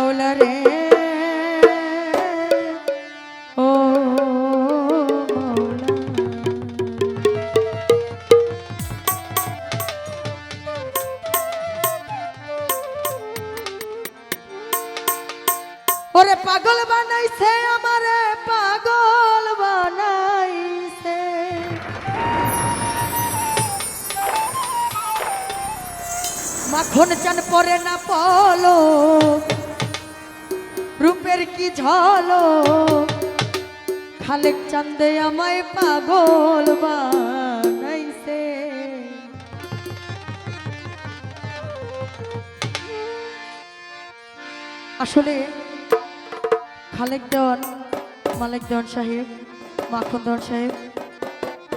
মাওলা রে। ও ওরে পাগল বানাইছে আমারে পাগল বানাইছে। মাখন চান পরে না পলো রূপের কি ঝলো? খালেক চান্দে আমায় পাগল বানাইছে। আসলে খালেক দেওয়ান, মালিক দেওয়ান সাহেব, মাখন দেওয়ান সাহেব,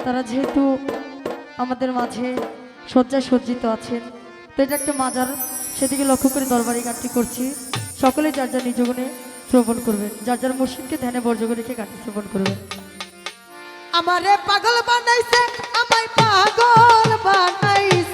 তারা যেহেতু আমাদের মাঝে শয্যায় সজ্জিত আছেন, তো এটা একটা মাজার। সেদিকে লক্ষ্য করে দরবারি গানটি করছি। সকলে যার যার নিজ গুণে শ্রবণ করবেন। যার যার মুর্শিদকে ধ্যানে বর্জ্য রেখে গানটি শ্রবণ করবেন। আমারে পাগল বানাইছে, আমায় পাগল বানাইছে।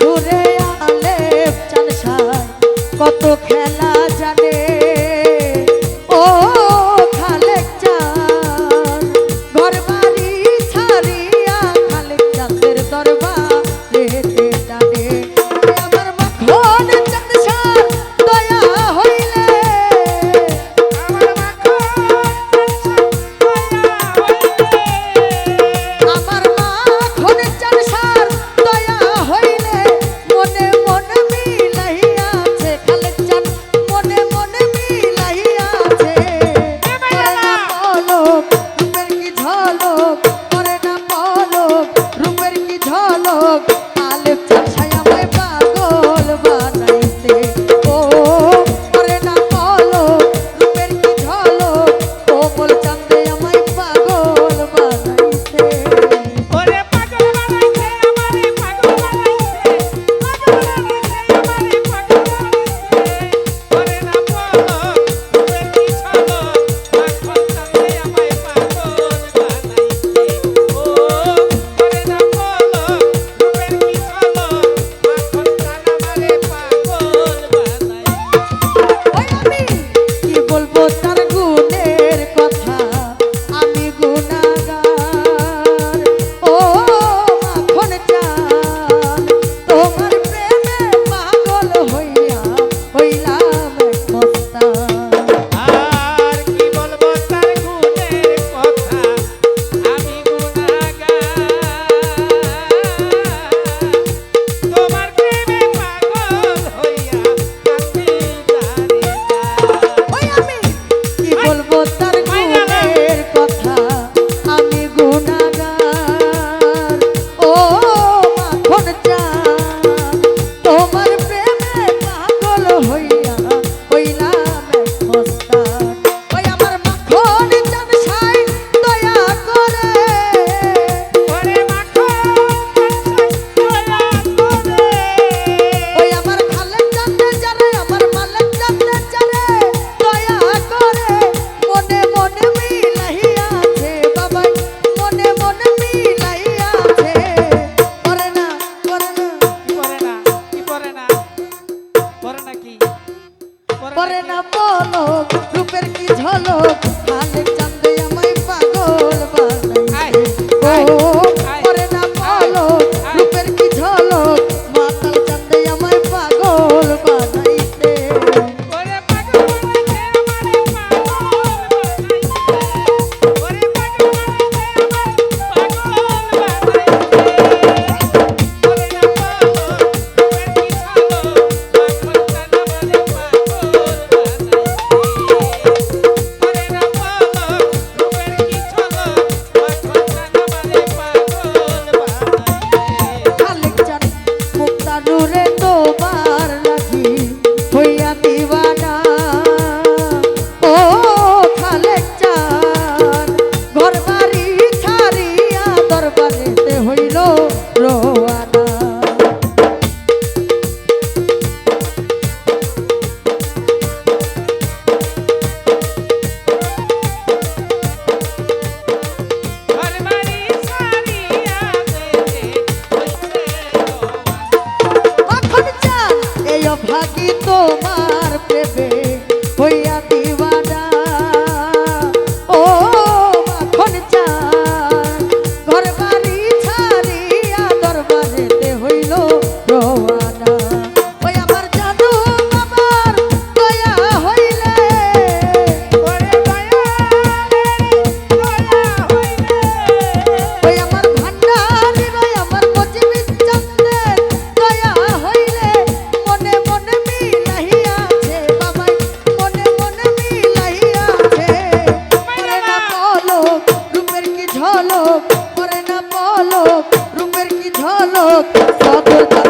সুরে আলে চাল কত খে রূপের ঝলক করে না পলক রূপের কি ঝলক? সদর